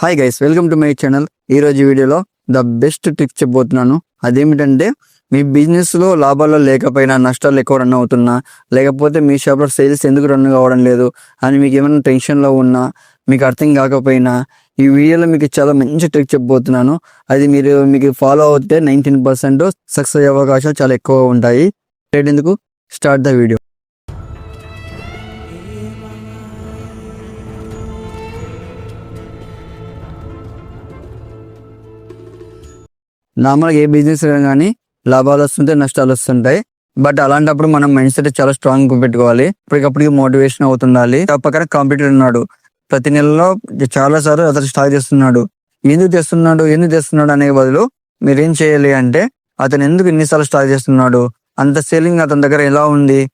Hi guys welcome to my channel ఈ రోజు వీడియోలో ద బెస్ట్ టిప్ చెప్పబోతున్నాను. అదేమిటంటే మీ బిజినెస్లో లాభాలు లేకపోయినా నష్టాలు ఎక్కువ రన్ అవుతున్నా లేకపోతే మీ షాప్లో సేల్స్ ఎందుకు రన్ కావడం లేదు అని మీకు ఏమైనా టెన్షన్లో ఉన్నా మీకు అర్థం కాకపోయినా ఈ వీడియోలో మీకు చాలా మంచి ట్రిక్ చెప్పబోతున్నాను. అది మీరు మీకు ఫాలో అవుతే నైన్టీన్ పర్సెంట్ సక్సెస్ అయ్యే అవకాశాలు చాలా ఎక్కువ ఉంటాయి. ఎందుకు? స్టార్ట్ ద వీడియో నార్మల్గా ఏ బిజినెస్ కానీ లాభాలు వస్తుంటాయి నష్టాలు వస్తుంటాయి. బట్ అలాంటప్పుడు మనం మైండ్ సెట్ చాలా స్ట్రాంగ్ పెట్టుకోవాలి. ఇప్పటికప్పటికి మోటివేషన్ అవుతుండాలి. ఆ పక్కన కాంపిటేటర్ ఉన్నాడు. ప్రతి నెలలో చాలా సార్లు అతను స్టార్ట్ చేస్తున్నాడు. ఎందుకు తెస్తున్నాడు ఎందుకు తెస్తున్నాడు అనే బదులు మీరేం చేయాలి అంటే అతను ఎందుకు ఎన్నిసార్లు స్టార్ట్ చేస్తున్నాడు అంత సేలింగ్ అతని దగ్గర ఎలా ఉంది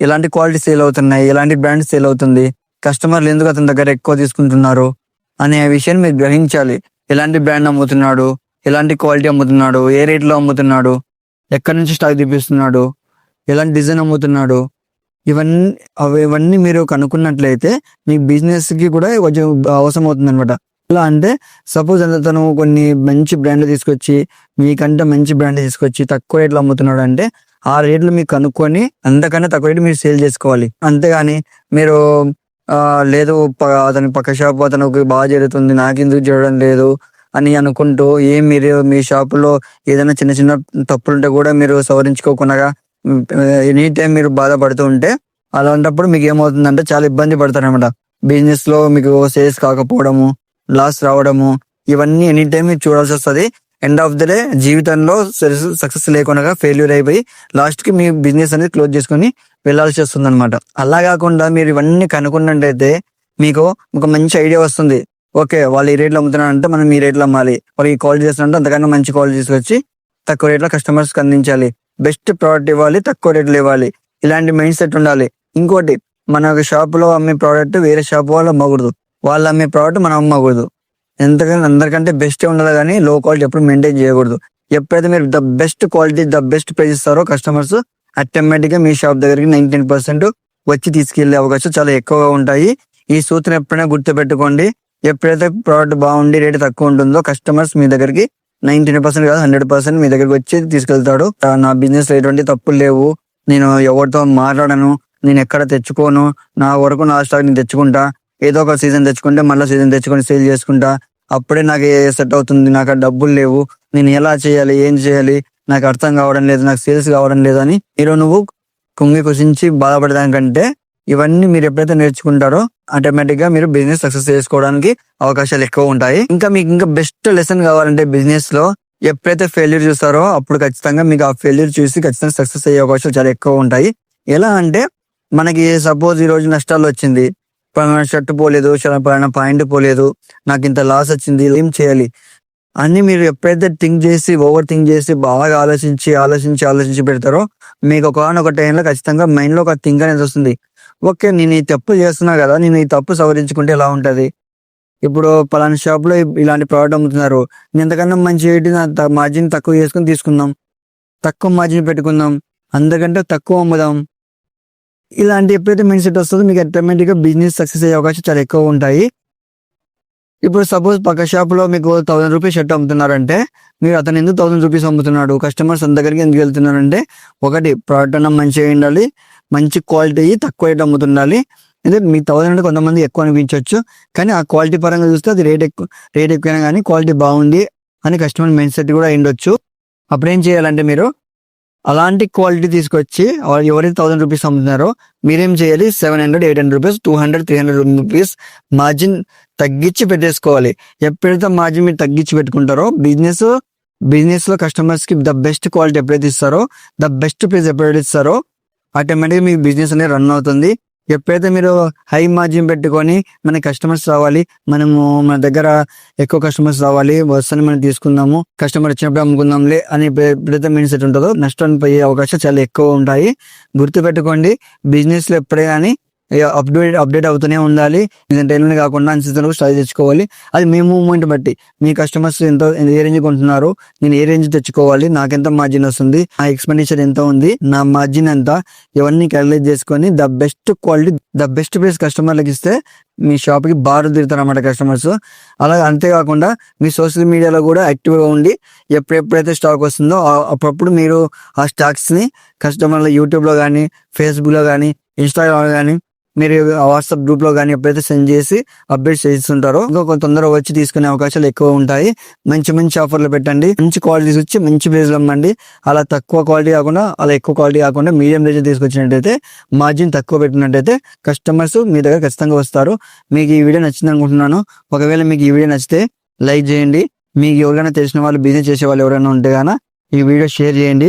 ఎలాంటి క్వాలిటీ సేల్ అవుతున్నాయి ఎలాంటి బ్రాండ్ సేల్ అవుతుంది కస్టమర్లు ఎందుకు అతని దగ్గర ఎక్కువ తీసుకుంటున్నారు అనే విషయాన్ని మీరు గ్రహించాలి. ఎలాంటి బ్రాండ్ అమ్ముతున్నాడు ఎలాంటి క్వాలిటీ అమ్ముతున్నాడు? ఏ రేట్లో అమ్ముతున్నాడు? ఎక్కడి నుంచి స్టాక్ తెప్పిస్తున్నాడు? ఎలాంటి డిజైన్ అమ్ముతున్నాడు? ఇవన్నీ అవి ఇవన్నీ మీరు కనుక్కున్నట్లయితే మీ బిజినెస్కి కూడా కొంచెం అవసరం అవుతుంది అనమాట ఎలా అంటే సపోజ్ తను కొన్ని మంచి బ్రాండ్లు తీసుకొచ్చి మీకంటే మంచి బ్రాండ్ తీసుకొచ్చి తక్కువ రేట్లు అమ్ముతున్నాడు అంటే ఆ రేట్లు మీకు కనుక్కొని అంతకన్నా తక్కువ రేటు మీరు సేల్ చేసుకోవాలి. అంతేగాని మీరు లేదు ప- అతని పక్క షాప్ అతను బాగా జరుగుతుంది నాకు ఎందుకు చేయడం లేదు అని అనుకుంటూ ఏం మీరు మీ షాపులో ఏదైనా చిన్న చిన్న తప్పులుంటే కూడా మీరు సవరించుకోకుండా ఎనీ టైం మీరు బాధపడుతూ ఉంటే అలాంటప్పుడు మీకు ఏమవుతుందంటే చాలా ఇబ్బంది పడతారనమాట బిజినెస్లో మీకు సేల్స్ కాకపోవడము లాస్ రావడము ఇవన్నీ ఎనీ టైం మీరు చూడాల్సి వస్తుంది. ఎండ్ ఆఫ్ ద డే జీవితంలో సక్సెస్ లేకుండా ఫెయిల్యూర్ అయిపోయి లాస్ట్కి మీ బిజినెస్ అనేది క్లోజ్ చేసుకొని వెళ్ళాల్సి వస్తుంది అనమాట అలా కాకుండా మీరు ఇవన్నీ కనుక్కున్నట్టయితే మీకు ఒక మంచి ఐడియా వస్తుంది. ఓకే వాళ్ళు ఈ రేట్లో అమ్ముతున్నారంటే మనం ఈ రేట్లో అమ్మాలి. వాళ్ళు ఈ క్వాలిటీ చేస్తున్నారంటే అంతకన్నా మంచి క్వాలిటీ తీసుకొచ్చి తక్కువ రేట్లో కస్టమర్స్కి అందించాలి. బెస్ట్ ప్రోడక్ట్ ఇవ్వాలి తక్కువ రేట్లు ఇవ్వాలి. ఇలాంటి మైండ్ సెట్ ఉండాలి. ఇంకోటి మన షాపులో అమ్మే ప్రోడక్ట్ వేరే షాప్ వాళ్ళు అమ్మకూడదు. వాళ్ళు అమ్మే ప్రోడక్ట్ మనం అమ్మకూడదు. ఎంతకంటే అందరికంటే బెస్ట్ ఉండాలి కానీ లో క్వాలిటీ ఎప్పుడు మెయింటైన్ చేయకూడదు. ఎప్పుడైతే మీరు the best quality the best price ఇస్తారో కస్టమర్స్ ఆటోమేటిక్గా మీ షాప్ దగ్గరికి నైన్టీన్ పర్సెంట్ వచ్చి తీసుకెళ్ళే అవకాశం చాలా ఎక్కువగా ఉంటాయి. ఈ సూత్రం ఎప్పుడైనా గుర్తుపెట్టుకోండి. ఎప్పుడైతే ప్రోడక్ట్ బాగుండి రేట్ తక్కువ ఉంటుందో కస్టమర్స్ మీ దగ్గరికి నైన్టీన్ పర్సెంట్ కాదు హండ్రెడ్ పర్సెంట్ మీ దగ్గరికి వచ్చి తీసుకెళ్తాడు. నా బిజినెస్ ఎటువంటి తప్పులు లేవు. నేను ఎవరితో మాట్లాడను నేను ఎక్కడ తెచ్చుకోను నా వరకు నా స్టాక్ నేను తెచ్చుకుంటా. ఏదో ఒక సీజన్ తెచ్చుకుంటే మళ్ళీ సీజన్ తెచ్చుకొని సేల్ చేసుకుంటా. అప్పుడే నాకు సెట్ అవుతుంది నాకు డబ్బులు లేవు. నేను ఎలా చేయాలి ఏం చేయాలి నాకు అర్థం కావడం లేదు నాకు సేల్స్ కావడం లేదు అని మీరు నువ్వు కుంగి కుసించి బాధపడడానికంటే ఇవన్నీ మీరు ఎప్పుడైతే నేర్చుకుంటారో ఆటోమేటిక్గా మీరు బిజినెస్ సక్సెస్ చేసుకోవడానికి అవకాశాలు ఎక్కువ ఉంటాయి. ఇంకా మీకు ఇంకా బెస్ట్ లెసన్ కావాలంటే బిజినెస్లో ఎప్పుడైతే ఫెయిల్యూర్ చూస్తారో అప్పుడు ఖచ్చితంగా మీకు ఆ ఫెయిల్యూర్ చూసి ఖచ్చితంగా సక్సెస్ అయ్యే అవకాశాలు చాలా ఎక్కువ ఉంటాయి. ఎలా అంటే మనకి సపోజ్ ఈ రోజు నష్టాలు వచ్చింది. పలానా షర్ట్ పోలేదు చాలా పలానా పాయింట్ పోలేదు నాకు ఇంత లాస్ వచ్చింది ఏం చేయాలి? అన్ని మీరు ఎప్పుడైతే థింక్ చేసి ఓవర్ థింక్ చేసి బాగా ఆలోచించి ఆలోచించి ఆలోచించి పెడతారో మీకు ఒకనొక టైంలో ఖచ్చితంగా మైండ్లో ఒక థింక్ అనేది వస్తుంది. ఓకే నేను ఈ తప్పు చేస్తున్నా కదా నేను ఈ తప్పు సవరించుకుంటే ఎలా ఉంటుంది? ఇప్పుడు పలానా షాప్లో ఇలాంటి ప్రోడక్ట్ అమ్ముతున్నారు. నేను ఎంతకన్నా మంచి ఏంటి మార్జిన్ తక్కువ చేసుకుని తీసుకుందాం. తక్కువ మార్జిన్ పెట్టుకుందాం. అందరికంటే తక్కువ అమ్ముదాం. ఇలాంటి ఎప్పుడైతే మైండ్ సెట్ వస్తుందో మీకు ఆటోమేటిక్గా బిజినెస్ సక్సెస్ అయ్యే అవకాశం చాలా ఎక్కువ ఉంటాయి. ఇప్పుడు సపోజ్ పక్క షాప్లో మీకు థౌసండ్ రూపీస్ షర్ట్ అమ్ముతున్నారంటే మీరు అతను ఎందుకు థౌసండ్ రూపీస్ అమ్ముతున్నాడు? కస్టమర్స్ అంత దగ్గరికి ఎందుకు వెళ్తున్నారంటే ఒకటి ప్రోడక్ట్ అన్న మంచిగా ఉండాలి మంచి క్వాలిటీ తక్కువ రేట్ అమ్ముతుండాలి. అంటే మీ థౌసండ్ అంటే కొంతమంది ఎక్కువ అనిపించవచ్చు కానీ ఆ క్వాలిటీ పరంగా చూస్తే అది రేట్ ఎక్కువ రేట్ ఎక్కువైనా కానీ క్వాలిటీ బాగుంది అని కస్టమర్ మైండ్ సెట్ కూడా ఉండొచ్చు అప్పుడు ఏం చేయాలంటే మీరు అలాంటి క్వాలిటీ తీసుకొచ్చి వాళ్ళు ఎవరైతే థౌసండ్ రూపీస్ అమ్ముతున్నారో మీరేం చేయాలి? Seven hundred eight hundred rupees two hundred three hundred rupees margin తగ్గించి పెట్టేసుకోవాలి. ఎప్పుడైతే మార్జిన్ మీరు తగ్గించి పెట్టుకుంటారో బిజినెస్ బిజినెస్లో కస్టమర్స్కి ద బెస్ట్ క్వాలిటీ ఎప్పుడైతే ఇస్తారో ద బెస్ట్ ప్రైస్ ఎప్పుడైతే ఇస్తారో ఆటోమేటిక్గా మీ బిజినెస్ అనేది రన్ అవుతుంది. ఎప్పుడైతే మీరు హై మార్జిన్ పెట్టుకొని మన కస్టమర్స్ రావాలి మనము మన దగ్గర ఎక్కువ కస్టమర్స్ రావాలి వస్తాను మనం తీసుకుందాము కస్టమర్ వచ్చినప్పుడు అమ్ముకుందాంలే అని ఎప్పుడైతే మైండ్ సెట్ ఉంటుందో నష్టం పోయే అవకాశాలు చాలా ఎక్కువ ఉంటాయి. గుర్తుపెట్టుకోండి బిజినెస్లో ఎప్పుడే కానీ అప్డేట్ అప్డేట్ అవుతూనే ఉండాలి. ఇదంటే కాకుండా అన్సీజన్ స్టాక్ తెచ్చుకోవాలి. అది మీ మూవ్మెంట్ బట్టి. మీ కస్టమర్స్ ఎంత ఏ రేంజ్ కొంటున్నారు? నేను ఏ రేంజ్ తెచ్చుకోవాలి? నాకెంత మార్జిన్ వస్తుంది? నా ఎక్స్పెండిచర్ ఎంత ఉంది? నా మార్జిన్ ఎంత? ఇవన్నీ క్యాలిక్యులేట్ చేసుకొని the best quality the best price కస్టమర్లకు ఇస్తే మీ షాప్కి బారు తిరుగుతారు అన్నమాట కస్టమర్స్ అలాగే అంతేకాకుండా మీ సోషల్ మీడియాలో కూడా యాక్టివ్గా ఉండి ఎప్పుడెప్పుడైతే స్టాక్ వస్తుందో అప్పుడప్పుడు మీరు ఆ స్టాక్స్ని కస్టమర్ల యూట్యూబ్లో కానీ ఫేస్బుక్లో కానీ ఇన్స్టాగ్రామ్లో కానీ మీరు వాట్సాప్ గ్రూప్లో కానీ ఎప్పుడైతే సెండ్ చేసి అప్డేట్ చేస్తుంటారో ఇంకా కొంత తొందరగా వచ్చి తీసుకునే అవకాశాలు ఎక్కువ ఉంటాయి. మంచి మంచి ఆఫర్లు పెట్టండి. మంచి క్వాలిటీస్ వచ్చి మంచి ప్రైస్ అమ్మండి. అలా తక్కువ క్వాలిటీ కాకుండా అలా ఎక్కువ క్వాలిటీ కాకుండా మీడియం రేంజ్ తీసుకొచ్చినట్టయితే మార్జిన్ తక్కువ పెట్టినట్టయితే కస్టమర్స్ మీ దగ్గర ఖచ్చితంగా వస్తారు. మీకు ఈ వీడియో నచ్చింది అనుకుంటున్నాను. ఒకవేళ మీకు ఈ వీడియో నచ్చితే లైక్ చేయండి. మీకు ఎవరైనా తెలిసిన వాళ్ళు బిజినెస్ చేసే వాళ్ళు ఎవరైనా ఉంటే గాన ఈ వీడియో షేర్ చేయండి.